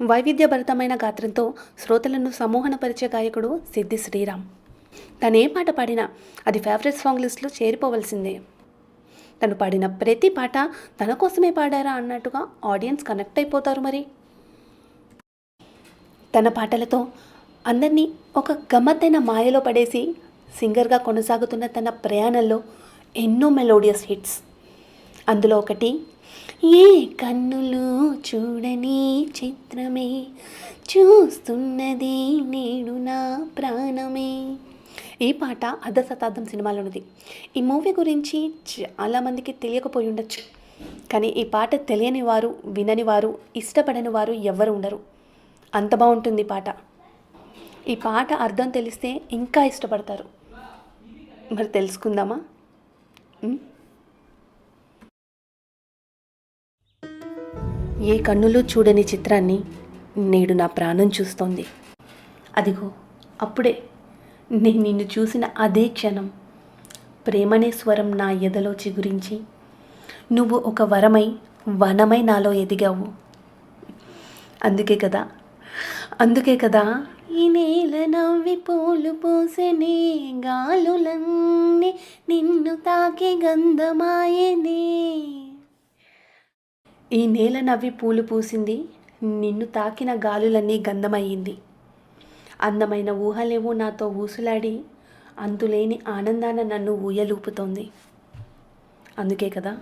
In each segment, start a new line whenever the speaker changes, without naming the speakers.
వైవిధ్యభరితమైన గాత్రంతో శ్రోతలను సమూహనపరిచే గాయకుడు సిద్ధి శ్రీరామ్. తను ఏ పాట పాడినా అది ఫేవరెట్ సాంగ్ లిస్ట్లో చేరిపోవలసిందే. తను పాడిన ప్రతి పాట తన కోసమే పాడారా అన్నట్టుగా ఆడియన్స్ కనెక్ట్ అయిపోతారు మరి. తన పాటలతో అందరినీ ఒక గమ్మత్తైన మాయలో పడేసి సింగర్గా కొనసాగుతున్న తన ప్రయాణంలో ఎన్నో మెలోడియస్ హిట్స్ అందులో ఒకటి ఏ కన్నులు చూడని చిత్రమే? చూస్తున్నది నేడు నా ప్రాణమే. ఈ పాట అర్ధ శతాబ్దం సినిమాలోనిది. ఈ మూవీ గురించి చాలామందికి తెలియకపోయి ఉండొచ్చు. కానీ ఈ పాట తెలియని వారు వినని వారు ఇష్టపడని వారు ఎవ్వరు ఉండరు. అంత బాగుంటుంది ఈ పాట. ఈ పాట అర్థం తెలిస్తే ఇంకా ఇష్టపడతారు. మరి తెలుసుకుందామా? ఏ కన్నులు చూడని చిత్రాన్ని నేడు నా ప్రాణం చూస్తోంది. అదిగో అప్పుడే నేను నిన్ను చూసిన అదే క్షణం. ప్రేమనే స్వరం నా ఎదలో చిగురించి నువ్వు ఒక వరమై వనమై నాలో ఎదిగావు. అందుకే కదా అందుకే కదా ఈ నేల నవ్వి పూలు పూసెనే గాలులన్నీ నిన్ను తాకి గంధమాయనే ఈ నేల నవ్వి పూలు పూసింది. నిన్ను తాకిన గాలులన్నీ గంధమయ్యింది. అందమైన ఊహలేవో నాతో ఊసులాడి అంతులేని ఆనందాన నన్ను ఊయలూపుతోంది. అందుకే కదా.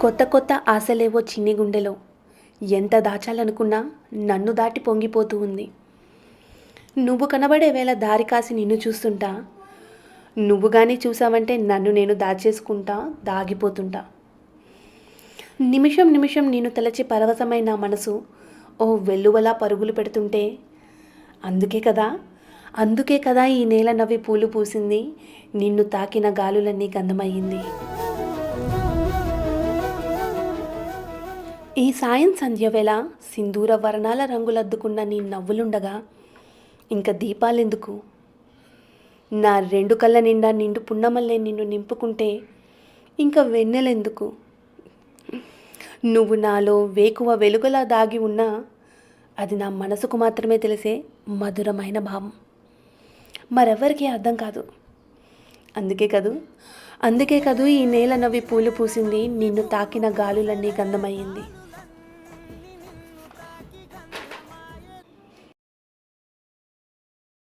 కొత్త కొత్త ఆశలేవో చిన్ని గుండెలో ఎంత దాచాలనుకున్నా నన్ను దాటి పొంగిపోతూ ఉంది. నువ్వు కనబడే వేళ దారి కాసి నిన్ను చూస్తుంటా నువ్వు కానీ చూసావంటే నన్ను నేను దాచేసుకుంటా దాగిపోతుంటా. నిమిషం నిమిషం నేను తలచి పరవశమైన మనసు ఓ వెల్లువలా పరుగులు పెడుతుంటే అందుకే కదా అందుకే కదా ఈ నేల నవ్వి పూలు పూసింది నిన్ను తాకిన గాలులన్నీ గంధమయ్యింది. ఈ సాయం సంధ్య వేళ సింధూర వర్ణాల రంగులద్దుకున్న నీ నవ్వులుండగా ఇంకా దీపాలెందుకు? నా రెండు కళ్ళ నిండా నిండు పున్నమల్లే నిన్ను నింపుకుంటే ఇంకా వెన్నెలెందుకు? నువ్వు నాలో వేకువ వెలుగులా దాగి ఉన్నా అది నా మనసుకు మాత్రమే తెలిసే మధురమైన భావం. మరెవరికీ అర్థం కాదు. అందుకే కదూ అందుకే కదూ ఈ నేల నవ్వి పూలు పూసింది నిన్ను తాకిన గాలులన్నీ గంధమయ్యింది.